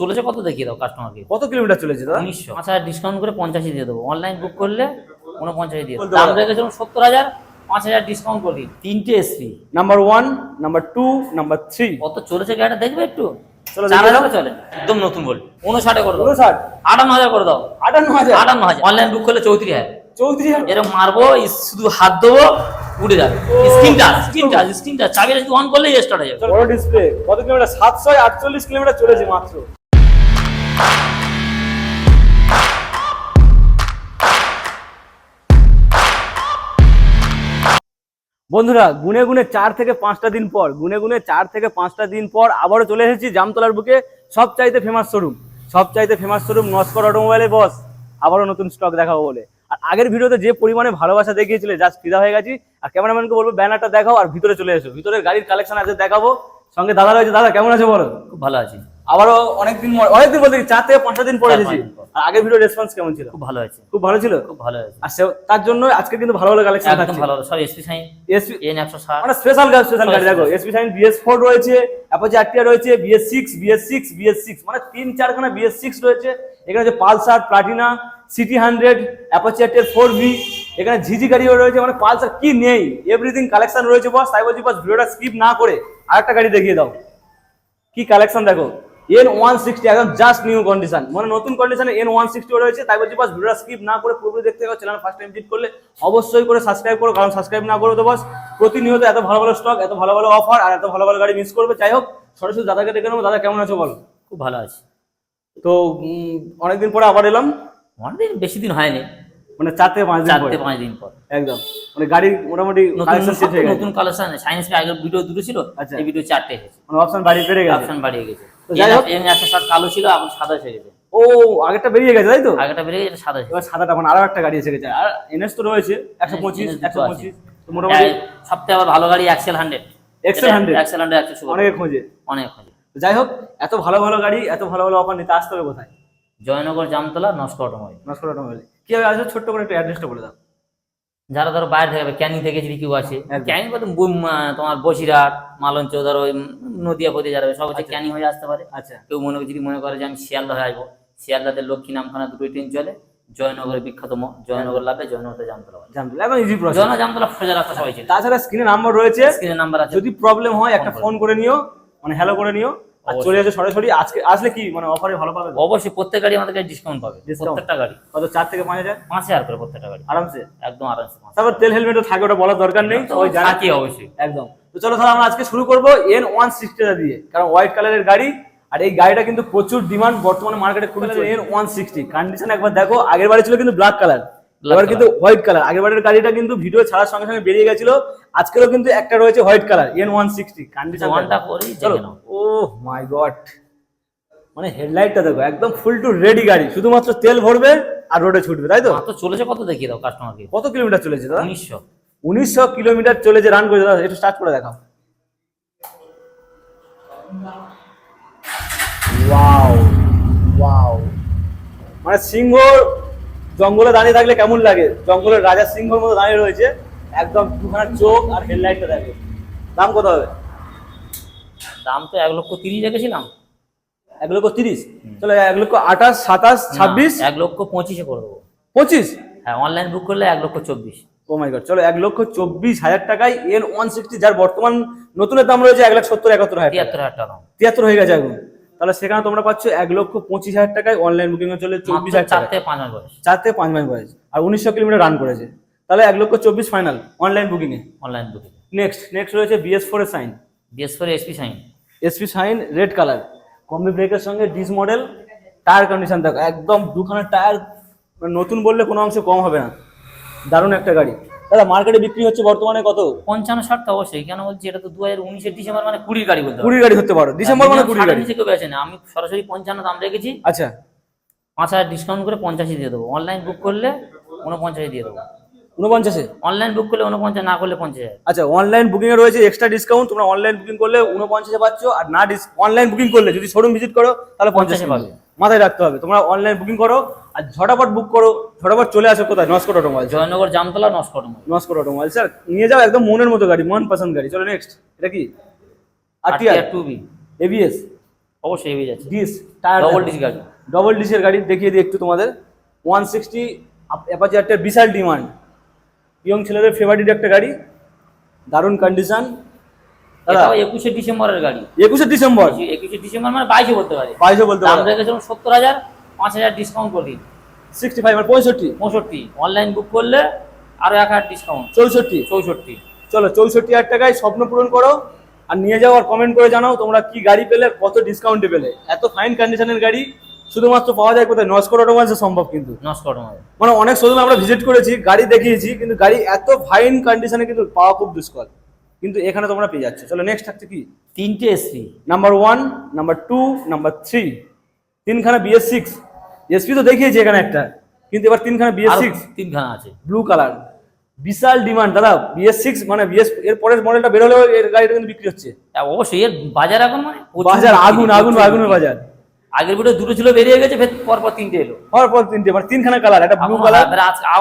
চলেছে কত দেখিয়ে দাও কাস্টমারকে কত কিলোমিটার চলেছে দাদা? উনিশশো। পাঁচ হাজার ডিসকাউন্ট করে পঞ্চাশে দিয়ে দেবো। অনলাইন বুক করলে উনপঞ্চাশে দিয়ে দাম রেখেছিলাম সত্তর হাজার পাঁচ হাজার ডিসকাউন্ট করে দিই তিনটে SP number one number two number three কত চলেছে গাড়িটা? দেখবে একটু? চলো চার দেখে হাজার চলে। একদম নতুন বল। উনষাটে করে দাও। উনষাট আটান্ন হাজার করে দাও। আটান্ন হাজার? আটান্ন হাজার। অনলাইন বুক করলে চৌত্রিশ হাজার। চৌত্রিশ হাজার? এরকম মারবো শুধু হাত দেবো উঠে যাবে। Screen touch screen touch screen touch চাবিটা অন করলেই স্টার্ট হয়ে যাবে। বড় ডিসপ্লে কত কিলোমিটার? সাতশো আটচল্লিশ কিলোমিটার চলেছে মাত্র। বন্ধুরা, গুনে গুনে চার থেকে পাঁচটা দিন পর, গুনে গুনে চার থেকে পাঁচটা দিন পর আবারও চলে এসেছি জামতলার বুকে সব চাইতে ফেমাস শোরুম সব চাইতে ফেমাস শোরুম নস্কর অটোমোবাইলের বস, আবারও নতুন স্টক দেখাবো বলে। আর আগের ভিডিওতে যে পরিমাণে ভালোবাসা দেখিয়েছিলে জাস্ট ফিদা হয়ে গেছি। আর ক্যামেরাম্যানকে বলব, ব্যানারটা দেখাও আর ভিতরে চলে এসো। ভিতরে গাড়ির কালেকশন আছে, দেখাবো। সঙ্গে দাদা রয়েছে। দাদা, কেমন আছে বলো? খুব ভালো আছি। আবারও অনেকদিন অনেকদিন বলতে চার থেকে পাঁচটা দিন পরে এসেছি। পর। আর আগের ভিডিও রেসপন্স কেমন ছিল? খুব ভালো আছে খুব ভালো ছিল? খুব ভালো আছে আর তার জন্য আজকে কিন্তু ভালো ভালো কালেকশন একদম ভালো সব এসপি সাইন এসপি এন একশো ষাট মানে স্পেশাল গাড়ি স্পেশাল গাড়ি দেখো এসপি সাইন বিএস ফোর রয়েছে অ্যাপাচি আরটিআর রয়েছে BS six BS six BS six মানে তিন চারখানা বিএস সিক্স রয়েছে। এখানে আছে Pulsar Platina CT hundred Apache RTR four V এখানে ঝিঝি গাড়িও রয়েছে মানে পালসার কি নেই? এভরিথিং কালেকশন রয়েছে বস তাই বলছি বস ভিডিওটা স্কিপ না করে আরেকটা গাড়ি দেখিয়ে দাও। কি কালেকশন দেখো? এন ওয়ান সিক্সটি একদম জাস্ট নিউ কন্ডিশন মানে নতুন কন্ডিশনে এন ওয়ান সিক্সটি রয়েছে তাই বলছি বাস ভিডিওটা স্কিপ না করে পুরোপুরি দেখতে হবে চ্যানেল ফার্স্ট টাইম ভিজিট করলে অবশ্যই করে সাবস্ক্রাইব করো কারণ সাবস্ক্রাইব না করো তো বাস প্রতিনিয়ত এত ভালো ভালো স্টক এত ভালো ভালো অফার আর এত ভালো ভালো গাড়ি মিস করবে। যাই হোক সরাসরি দাদাকে ডেকে নেব। দাদা কেমন আছো বলো? খুব ভালো আছে। তো অনেকদিন পরে আবার এলাম। অনেকদিন বেশি দিন হয়নি। মানে চার থেকে পাঁচ দিন চার থেকে পাঁচ দিন পর। একদম। মানে গাড়ি মোটামুটি নতুন কালেকশন সেট হয়ে গেছে। নতুন কালেকশন সায়েন্স আগের ভিডিও দুটো ছিল আচ্ছা। এই ভিডিও চারটে এসেছে। মানে অপশন বাড়ি বেড়ে গেছে। অপশন বাড়িয়ে গেছে। কালো ছিল এখন সাদা এসে গেছে। ও আগেরটা বেরিয়ে গেছে তাই তো? আগেটা বেরিয়ে গেছে সাদা এবার সাদাটা মানে আরও একটা গাড়ি এসে গেছে। আর এনএস তো রয়েছে একশো পঁচিশ একশো পঁচিশ মোটামুটি সবথেকে আবার ভালো গাড়ি XL hundred Excel 100? XL hundred একশো অনেকে খোঁজে। অনেক খোঁজে। যাই হোক এত ভালো ভালো গাড়ি এত ভালো ভালো অফার নিতে আসতে হবে কোথায়? জয়নগর জামতলা নস্কর অটোমোবাইল। নস্কর অটোমোবাইল। কীভাবে আসবে? ছোট্ট করে একটু অ্যাড্রেসটা বলে দাও। যারা ধরো বাইরে থাকবে ক্যানিং থেকে যদি কেউ আসে ক্যানিং বলতে তোমার বসিরহাট মালঞ্চ ধরো ওই নদিয়া পথে যারা সব হচ্ছে ক্যানিং হয়ে আসতে পারে। আচ্ছা। কেউ মনে যদি মনে করে যে আমি শিয়ালদা হয়ে আসব শিয়ালদাতে লক্ষ্মী নামখানা দুটোই ট্রেন চলে জয়নগরের বিখ্যাত ম- জয়নগর লাভে জয়নগরে জামতলা। জানতে একদম ইজি প্রসেস জয়নগর জামতলা সোজা রাস্তা সবাই তাছাড়া স্ক্রিনে নাম্বার রয়েছে। স্ক্রিনের নাম্বার আছে। যদি প্রবলেম হয় একটা ফোন করে। নিও মানে হ্যালো করে নিও। চলে আসে সরাসরি আজকে আসলে কি মানে অফারে ভালো পাবে? অবশ্যই প্রত্যেক গাড়ি আমাদের কাছে ডিসকাউন্ট পাবে প্রত্যেকটা গাড়ি। কত চার থেকে পাঁচ হাজার? পাঁচ হাজার করে প্রত্যেকটা গাড়ি। আরামসে? একদম আরামসে তারপর তেল হেলমেটও থাকে ওটা বলার দরকার নেই সবাই জানে। থাকি অবশ্যই। একদম। তো চলো তাহলে আমরা আজকে শুরু করব এন ওয়ান সিক্সটিটা দিয়ে কারণ হোয়াইট কালারের গাড়ি আর এই গাড়িটা কিন্তু প্রচুর ডিমান্ড বর্তমানে মার্কেটে খুবই এন ওয়ান সিক্সটি কন্ডিশন একবার দেখো আগের বাড়ি ছিল কিন্তু ব্ল্যাক কালার এবার কিন্তু হোয়াইট কালার আগের বাড়ির গাড়িটা কিন্তু ভিডিও ছাড়ার সঙ্গে সঙ্গে বেরিয়ে গেছিল। আজকেরও কিন্তু একটা রয়েছে white colour N one sixty condition করি ও মাই গড মানে হেডলাইটটা দেখো একদম ফুল টু রেডি গাড়ি। শুধুমাত্র তেল ভরবে আর রোডে ছুটবে তাই তো? মাত্র চলেছে কত দেখিয়ে দাও কাস্টমারকে কত কিলোমিটার চলেছে দাদা? উনিশশো। উনিশশো কিলোমিটার চলে যে রান করেছে দাদা। একটু স্টার্ট করে দেখাও। ওয়াও ওয়াও মানে সিংহ জঙ্গলে দাঁড়িয়ে থাকলে কেমন লাগে? জঙ্গলের রাজা সিংহর মতো দাঁড়িয়ে রয়েছে। একদম দুখানা চোখ আর হেডলাইটটা দেখে। দাম কত হবে? দাম তো এক লক্ষ তিরিশ রেখেছিলাম। এক লক্ষ তিরিশ? চলো এক লক্ষ আঠাশ সাতাশ ছাব্বিশ? এক লক্ষ পঁচিশে করে দেবো। পঁচিশ? হ্যাঁ অনলাইন বুক করলে এক লক্ষ চব্বিশ। ও মাই গড চলো এক লক্ষ চব্বিশ হাজার টাকায় এন ওয়ান সিক্সটি যার বর্তমান নতুনের দাম রয়েছে এক লাখ সত্তর একাত্তর হাজার তিয়াত্তর হাজার টাকা তিয়াত্তর হয়ে গেছে এখন। তাহলে সেখানে তোমরা পাচ্ছ এক লক্ষ পঁচিশ হাজার টাকায় অনলাইন বুকিং চলে চব্বিশ হাজার চার থেকে পাঁচ মাস বয়স। চার থেকে পাঁচ মাস বয়স। আর উনিশশো কিলোমিটার রান করেছে। তাহলে এক লক্ষ চব্বিশ ফাইনাল অনলাইন বুকিং এ। অনলাইন বুকিং নেক্সট নেক্সট রয়েছে বিএস ফোর এর সাইন বিশেষ করে SP Shine SP Shine red colour combi ব্রেকের সঙ্গে ডিস মডেল টায়ার কন্ডিশন দেখো। একদম দুখানা টায়ার নতুন বললে কোনো অংশে কম হবে না। দারুণ একটা গাড়ি। দাদা মার্কেটে বিক্রি হচ্ছে বর্তমানে কত? পঞ্চান্ন ষাট তো অবশ্যই। কেন বলছি এটা তো দু হাজার উনিশের ডিসেম্বর মানে কুড়ির গাড়ি বলতে কুড়ি গাড়ি হতে পারো। ডিসেম্বর মানে কুড়ি গাড়ি। কেউ বেছে না আমি সরাসরি পঞ্চান্ন দাম রেখেছি। আচ্ছা। পাঁচ হাজার ডিসকাউন্ট করে পঞ্চাশে দিয়ে দেবো। অনলাইন বুক করলে উনপঞ্চাশে দিয়ে দেবো। উনপঞ্চাশে? অনলাইন বুক করলে উনপঞ্চাশ না করলে পঞ্চাশ আচ্ছা অনলাইন বুকিং এ রয়েছে এক্সট্রা ডিসকাউন্ট তোমরা অনলাইন বুকিং করলে উনপঞ্চাশে পাচ্ছ আর না অনলাইন বুকিং করলে যদি শোরুম ভিজিট করো তাহলে পঞ্চাশে পাবে। মাথায় রাখতে হবে। তোমরা অনলাইন বুকিং করো আর ঝটাপট বুক করো। ঝটাপট চলে আসো কোথায়? Naskar automobile Joynagar Jamtala Naskar Naskar automobile sir নিয়ে যাও একদম মনের মতো গাড়ি মন পছন্দ গাড়ি। চলো নেক্সট এটা কি? R T R. Two B. ABS অবশ্যই হেভি যাচ্ছে ডিস টায়ার ডবল ডিস গাড়ি। ডবল ডিসের গাড়ি দেখিয়ে দিই একটু তোমাদের। ওয়ান সিক্সটি অ্যাপাচি একটা বিশাল ডিমান্ড ইয়ং ছেলেদের ফেভারিট একটা গাড়ি। দারুণ কন্ডিশন একুশে ডিসেম্বরের গাড়ি। একুশে ডিসেম্বর? একুশে ডিসেম্বর মানে বাইশে বলতে পারে। বাইশে বলতে সত্তর হাজার পাঁচ হাজার ডিসকাউন্ট করে দিন। সিক্সটি ফাইভ পঁয়ষট্টি? পঁয়ষট্টি। অনলাইন বুক করলে আরও এক হাজার ডিসকাউন্ট চৌষট্টি? চৌষট্টি। চলো চৌষট্টি হাজার টাকায় স্বপ্ন পূরণ করো আর নিয়ে যাও আর কমেন্ট করে জানাও তোমরা কি গাড়ি পেলে কত ডিসকাউন্টে পেলে। এত ফাইন কন্ডিশনের গাড়ি শুধুমাত্র পাওয়া যায় কোথায়? নস্কর সম্ভব কিন্তু। মানে অনেক শোরুম আমরা ভিজিট করেছি গাড়ি দেখিয়েছি কিন্তু গাড়ি এত ফাইন কন্ডিশনে কিন্তু পাওয়া খুব দুষ্কর। কিন্তু এখানে তোমরা পেয়ে যাচ্ছ। চলো নেক্সট থাকছে কি? তিনটে SP number one number two number three তিনখানা বিএস সিক্স এসপি তো দেখিয়েছি এখানে একটা। কিন্তু এবার তিনখানা বিএস সিক্স তিনখানা আছে। ব্লু কালার বিশাল ডিমান্ড দাদা বিএস সিক্স মানে বিএস এর পরের মডেলটা বেরোলেও এর গাড়িটা কিন্তু বিক্রি হচ্ছে। অবশ্যই এর বাজার এখন মানে? বাজার আগুন আগুন আগুনের বাজার। আগের ভিডিও দুটো ছিল বেরিয়ে গেছে ফের পর পর তিনটে এলো। হওয়ার পর তিনটে মানে তিনখানা কালার একটা ব্লু কালার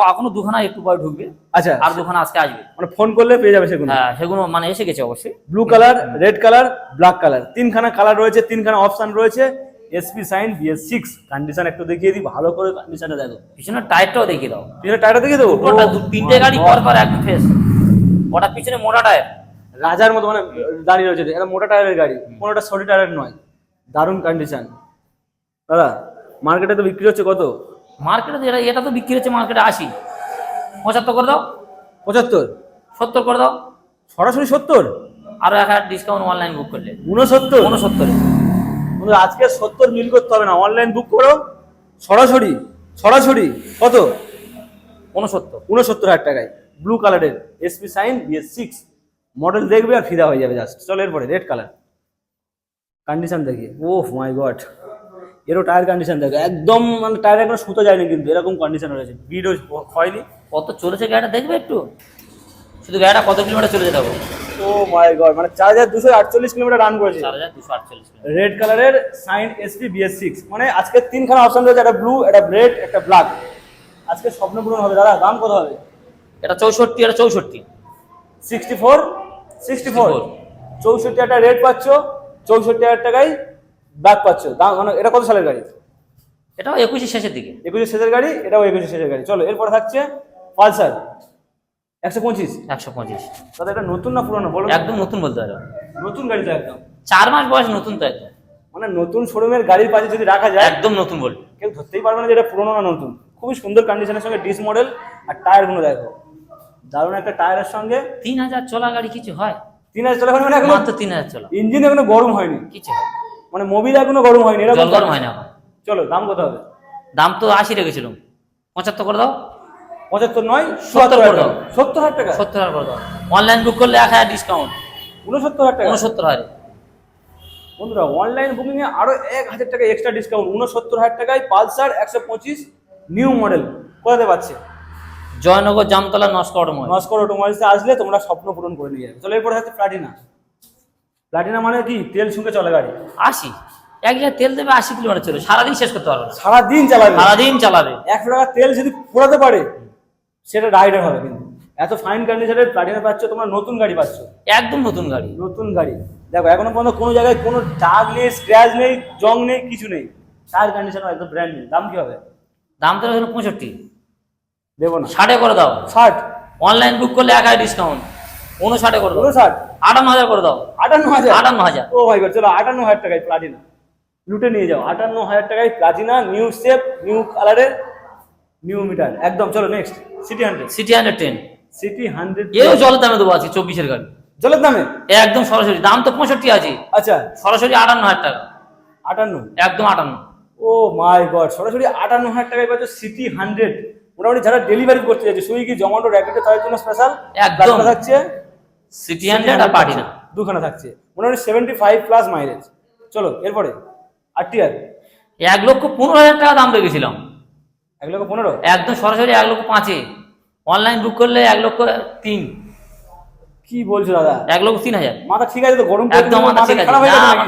এখনও দুখানা একটু পরে ঢুকবে। আচ্ছা। আর দুখানা আজকে আসবে। মানে ফোন করলে পেয়ে যাবে সেগুলো। হ্যাঁ সেগুলো মানে এসে গেছে অবশ্যই। Blue colour red colour black colour তিনখানা কালার রয়েছে তিনখানা অপশন রয়েছে। SP Shine BS six condition একটু দেখিয়ে দিই ভালো করে কন্ডিশনটা দেখো। পিছনের টায়ারটাও দেখিয়ে দাও। পিছনে টায়ারটা দেখিয়ে দেবো? ওটা দু- তিনটে গাড়ি পর পর একদম ফ্রেশ ওটা পিছনে মোটা টায়ার রাজার মতো মানে দাঁড়িয়ে রয়েছে। এটা মোটা টায়ারের গাড়ি। কোনোটা ছোট টায়ারের নয়। দারুণ কন্ডিশন দাদা মার্কেটে তো বিক্রি হচ্ছে কত? মার্কেটে তো এটা এটা তো বিক্রি হচ্ছে মার্কেটে আশি। পঁচাত্তর করে দাও। পঁচাত্তর? সত্তর করে দাও। সরাসরি সত্তর? আরও এক হাজার ডিসকাউন্ট অনলাইন বুক করলে। উনসত্তর উনসত্তরে আজকে সত্তর মিল করতে হবে না। অনলাইন বুক করো। সরাসরি সরাসরি। কত? উনসত্তর উনসত্তর হাজার টাকায়। ব্লু কালারের SP Shine BS six model দেখবে আর ফিদা হয়ে যাবে জাস্ট চলো এরপরে রেড কালার কন্ডিশন দেখি ওহ মাই গড এরও টায়ার কন্ডিশন দেখো। একদম মানে টায়ার একদম সুতো যায়নি কিন্তু এরকম কন্ডিশন রয়েছে। ভিড়ও হয়নি। কত চলেছে গাড়িটা দেখবে একটু? শুধু গাড়িটা কত কিলোমিটার চলেছে দেখো। ও মাই গড মানে চার হাজার দুশো আটচল্লিশ কিলোমিটার রান করেছে। চার হাজার দুশো আটচল্লিশ রেড কালারের সাইন এসপি বিএস সিক্স মানে আজকে তিনখানা অপশন রয়েছে একটা ব্লু একটা রেড একটা ব্ল্যাক আজকে স্বপ্ন পূরণ হবে। দাদা দাম কত হবে? এটা চৌষট্টি এটা চৌষট্টি। সিক্সটি ফোর সিক্সটি ফোর চৌষট্টি একটা রেড পাচ্ছ চৌষট্টি হাজার টাকায় ব্ল্যাক পাচ্ছ। দাম মানে এটা কত সালের গাড়ি? এটাও একুশে শেষের দিকে। একুশে শেষের গাড়ি এটাও একুশে শেষের গাড়ি। চলো এরপরে থাকছে পালসার। একশো পঁচিশ। একশো পঁচিশ। দাদা এটা নতুন না পুরনো? বলো একদম নতুন বলতে পারো। নতুন গাড়ি তো একদম। চার মাস বয়স নতুন তো একদম। মানে নতুন শোরুমের গাড়ির পাশে যদি রাখা যায় একদম নতুন বলবে কেউ ধরতেই পারবে না যে এটা পুরোনো না নতুন। খুবই সুন্দর কন্ডিশনের সঙ্গে ডিস মডেল আর টায়ারগুলো দেখো। দারুণ একটা টায়ারের সঙ্গে তিন হাজার চলা গাড়ি কিছু হয়? তিন হাজার চলা মানে এখনও মাত্র তিন হাজার চলা। ইঞ্জিন এখনও গরম হয়নি। কিছু হয়। মানে মোবিল এখনও গরম হয়নি এরকম জল গরম হয় না চলো দাম কত হবে? দাম তো আশি রেখেছিলাম। পঁচাত্তর করে দাও। পঁচাত্তর নয় সত্তর করে দাও। সত্তর হাজার টাকা? সত্তর হাজার করে দাও। অনলাইন বুক করলে এক হাজার ডিসকাউন্ট উনসত্তর হাজার টাকা? উনসত্তর হাজার। বন্ধুরা অনলাইন বুকিং এ আরও এক হাজার টাকা এক্সট্রা ডিসকাউন্ট উনসত্তর হাজার টাকায় পালসার একশো পঁচিশ নিউ মডেল কোথাতে পাচ্ছে? জয়নগর জামতলা নস্কর অটোমোবাইল নস্কর অটোমোবাইলসে আসলে তোমরা স্বপ্ন পূরণ করে নিয়ে যাবে। চলো এরপরে হচ্ছে প্লাটিনা। প্লাটিনা মানে কি? তেল শুকে চলে গাড়ি। আশি। এক লিটার তেল দেবে আশি কিলোমিটার চলে। সারাদিন শেষ করতে পারবে সারাদিন চালাবে। সারাদিন চালাবে। একশো টাকা তেল যদি পোড়াতে পারে সেটা রাইডার হবে কিন্তু। এত ফাইন কন্ডিশনের প্লাটিনা পাচ্ছ তোমরা নতুন গাড়ি পাচ্ছ। একদম নতুন গাড়ি। নতুন গাড়ি। দেখো এখনও পর্যন্ত কোনো জায়গায় কোনো দাগ নেই স্ক্র্যাচ নেই জং নেই কিছু নেই। টায়ার কন্ডিশন একদম ব্র্যান্ড নিউ দাম কি হবে? দাম তো পঁয়ষট্টি। দেবো না। ষাটে করে দাও। ষাট। অনলাইন বুক করলে এক হাজার ডিসকাউন্ট উনষাটে করে দাও। উনষাট আটান্ন হাজার করে দাও। আটান্ন হাজার? আটান্ন হাজার। ও ভাই চলো আটান্ন হাজার টাকায় প্লাটিনা লুটে নিয়ে যাও আটান্ন হাজার টাকায় প্লাটিনা নিউ শেপ নিউ কালারের নিউ মিটার একদম চলো next CT hundred CT hundred ten CT hundred এও জলের দামে দেবো আজকে চব্বিশের গাড়ি। জলের দামে? একদম সরাসরি দাম তো পঁয়ষট্টি আছে। আচ্ছা। সরাসরি আটান্ন হাজার টাকা। আটান্ন? একদম আটান্ন। ও মাই গড সরাসরি আটান্ন হাজার টাকায় পাচ্ছ সিটি হান্ড্রেড মোটামুটি যারা ডেলিভারি করতে যাচ্ছে সুইগি জোম্যাটো র্যাপিডো তাদের জন্য স্পেশাল একদম। থাকছে সিটি হান্ড্রেড আর পার্টি না। দুখানা থাকছে। মোটামুটি সেভেন্টি ফাইভ প্লাস মাইলেজ চলো এরপরে। আর টিয়ার এক লক্ষ পনেরো হাজার টাকা দাম রেখেছিলাম। এক লক্ষ পনেরো? একদম সরাসরি এক লক্ষ পাঁচে। অনলাইন বুক করলে এক লক্ষ তিন। কি বলছো দাদা? এক লক্ষ তিন হাজার। মাথা ঠিক আছে তো? গরম একদম মাথা ঠিক আছে?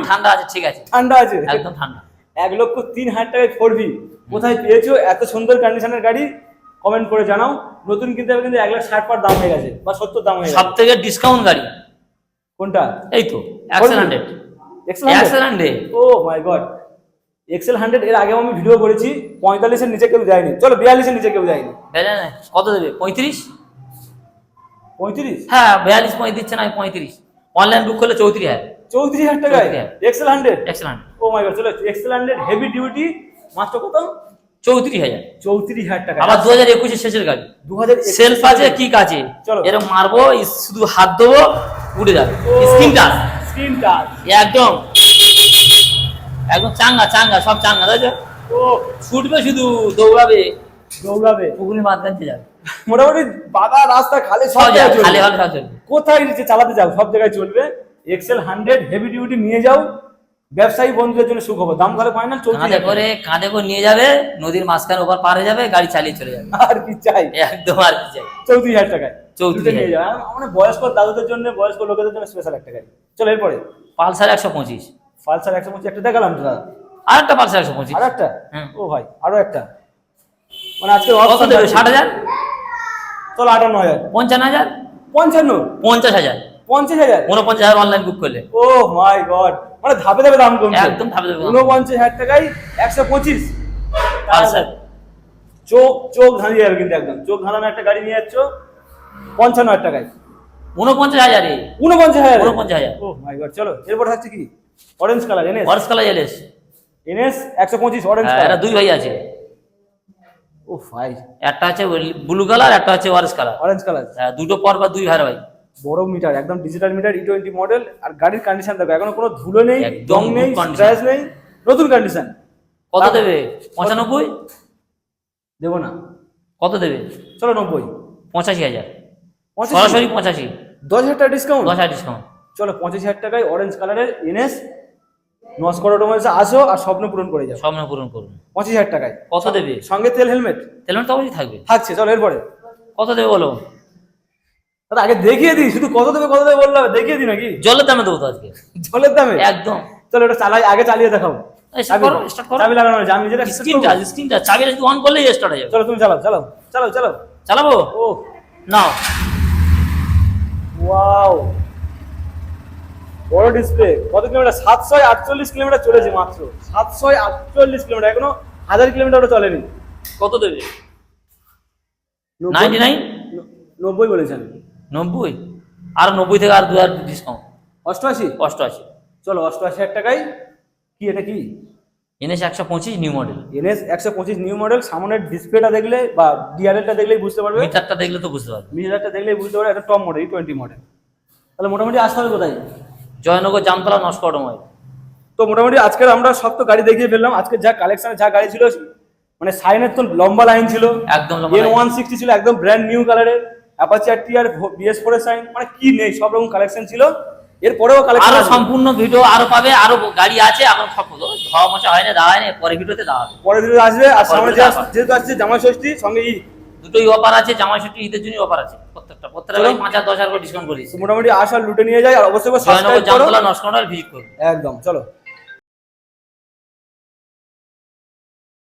ঠান্ডা আছে ঠিক আছে। ঠান্ডা আছে? একদম ঠান্ডা। এক লক্ষ তিন হাজার টাকায় ফোরবি কোথায় পেয়েছ? এত সুন্দর কন্ডিশনের গাড়ি? কমেন্ট করে জানাও। নতুন কিনতে হবে কিন্তু এক লাখ ষাট পার দাম হয়ে গেছে বা সত্তর দাম হয়ে গেছে। সব থেকে ডিসকাউন্ট গাড়ি। কোনটা? এই তো একশো hundred XL hundred oh my god XL hundred এর আগেও আমি ভিডিও করেছি পঁয়তাল্লিশের নিচে কেউ যায়নি। চলো বিয়াল্লিশের নিচে কেউ যায়নি। কত দেবে? পঁয়ত্রিশ? পঁয়ত্রিশ? হ্যাঁ বিয়াল্লিশ পঁয়ত্রিশ দিচ্ছে না পঁয়ত্রিশ। অনলাইন বুক করলে চৌত্রিশ হাজার। চৌত্রিশ হাজার টাকায়? 34,000 XL hundred excellent oh my god চলো এক্সেল হান্ড্রেড হেভি ডিউটি মাত্র কত? চৌত্রিশ হাজার। চৌত্রিশ হাজার টাকা। আবার দু হাজার একুশের শেষের গাড়ি। দু হাজার সেলফ আছে আছে চলো। এরকম মারবো শুধু হাত দেবো উড়ে যাবে। Screen touch. Screen touch. একদম। একদম চাঙ্গা চাঙ্গা সব চাঙ্গা তাই তো? ও। ছুটবে শুধু দৌড়াবে। দৌড়াবে। পুকুরে মাছ গানতে যাবে। মোটামুটি রাস্তা খালে সব জায়গায় চলবে। কোথায় চালাতে যাও সব জায়গায় চলবে। এক্সেল হান্ড্রেড হেভি ডিউটি নিয়ে যাও। ব্যবসায়ী বন্ধুদের জন্য সুখবর। দাম তাহলে ফাইনাল চলছে কাঁধে করে কাঁধে করে নিয়ে যাবে নদীর মাঝখানে ওপার পার হয়ে যাবে গাড়ি চালিয়ে চলে যাবে। আর কি চাই? একদম আর কি চাই। চৌত্রিশ হাজার টাকায়। 34,000 দুটো নিয়ে যাও মানে বয়স্ক দাদুদের জন্য বয়স্ক লোকেদের জন্য স্পেশাল একটা গাড়ি। চলো এরপরে। পালসার একশো পঁচিশ। পালসার একশো পঁচিশ একটা দেখালাম দাদা। আর একটা পালসার একশো পঁচিশ। আর একটা? হুম। ও ভাই আরও একটা। মানে আজকে ষাট হাজার? চলো আটান্ন হাজার। পঞ্চান্ন হাজার? পঞ্চান্ন। পঞ্চাশ হাজার। পঞ্চাশ হাজার? উনপঞ্চাশ হাজার অনলাইন বুক করলে। ও মাই গড মানে ধাপে ধাপে দাম কমছে। একদম ধাপে ধাপে দাম। ঊনপঞ্চাশ হাজার টাকায় একশো পঁচিশ। পালসার চোখ চোখ ধাঁধিয়ে যাবে কিন্তু একদম। চোখ ধাঁধানো একটা গাড়ি নিয়ে যাচ্ছ পঞ্চান্ন হাজার টাকায়। উনপঞ্চাশ হাজারে? ঊনপঞ্চাশ হাজার? উনপঞ্চাশ হাজার। ও মাই গড চলো এরপর থাকছে কি? Orange colour NS horse colour else NS একশো পঁচিশ অরেঞ্জ হ্যাঁ, কালার দুই ভাই আছে। ও ভাই। একটা আছে ব্লু কালার একটা হচ্ছে অরেঞ্জ কালার অরেঞ্জ কালার দুটো পর বা দুই ভাই ভাই। বড় মিটার একদম digital meter E twenty model আর গাড়ির কন্ডিশন দেখো এখনও কোনো ধুলো নেই জং নেই। স্ক্র্যাচ নেই নতুন কন্ডিশন কত দেবে? পঁচানব্বই? দেবো না। কত দেবে? চলো নব্বই। পঁচাশি হাজার? সরাসরি পঁচাশি। দশ হাজার টাকা ডিসকাউন্ট দশ হাজার ডিসকাউন্ট চলো পঁচাশি হাজার টাকায় অরেঞ্জ কালারের এনএস নস্কর অটোমোবাইলসে আসো আর স্বপ্ন পূরণ করে যাও। স্বপ্ন পূরণ করুন। পঁচিশ হাজার টাকায়। কত দেবে? সঙ্গে তেল হেলমেট হেলমেট তো অবশ্যই থাকবে। থাকছে চলো এরপরে। কত দেবে বলো? দাদা আগে দেখিয়ে দিই শুধু কত দেবে কত দেবে বললে দেখিয়ে দিই নাকি? জলের দামে দেবো তো আজকে। জলের দামে? একদম। চলো এটা চালাই আগে চালিয়ে দেখাও। চাবি লাগানো আমি যেটা অন করলেই স্টার্ট হয়ে যাবে। চলো তুমি চালাও চালাও চালাও চালাও। চালাবো? ও। নাও। ওয়াও। বড় ডিসপ্লে কত কিলোমিটার? সাতশো আটচল্লিশ কিলোমিটার চলেছে মাত্র। সাতশো আটচল্লিশ কিলোমিটার এখনও হাজার কিলোমিটারও চলেনি। কত দেবে? নাইনটি নাইন নব্বই বলেছেন নব্বই? আর নব্বই থেকে আর দু হাজার ডিসকাউন্ট অষ্টআশি? অষ্টআশি। চলো অষ্টআশি হাজার টাকায় কি এটা কি? এনএস একশো পঁচিশ নিউ মডেল এনএস একশো পঁচিশ নিউ মডেল সামনের ডিসপ্লেটা দেখলে বা ডিআরএলটা দেখলেই বুঝতে পারবে। মিটারটা দেখলে তো বুঝতে পারবে। মিটারটা দেখলেই বুঝতে পারবে এটা টপ মডেল টোয়েন্টি মডেল তাহলে মোটামুটি আসতে হবে কোথায়? জয়নগর জামতলা নস্কর অটোমোবাইল। তো মোটামুটি আজকের আমরা সব তো গাড়ি দেখিয়ে ফেললাম। আজকে যা কালেকশনে যা গাড়ি ছিল মানে সাইনের তো লম্বা লাইন ছিল। একদম লম্বা ওয়ান সিক্সটি ছিল একদম ব্র্যান্ড নিউ কালারের Apache R T R BS four Shine মানে কি নেই সব রকম কালেকশন ছিল। এরপরেও কালেকশন আরও সম্পূর্ণ ভিডিও আরও পাবে আরও গাড়ি আছে এখন সব ধোয়া হয় না দাঁড়ায় না ভিডিওতে দাঁড়াবে। আসবে আর সামনে যেহেতু আসছে জামাই ষষ্ঠী সঙ্গে ঈদ। দুটোই অফার আছে জামাই ছুটি ঈদের জন্য অফার আছে প্রত্যেকটা। প্রত্যেকটা পাঁচ হাজার দশ হাজার করে ডিসকাউন্ট করেছি মোটামুটি আসার লুটে নিয়ে যায় আর অবশ্যই সাবস্ক্রাইব করো। জামতলা নস্কর ভিজিট করুন। একদম চলো।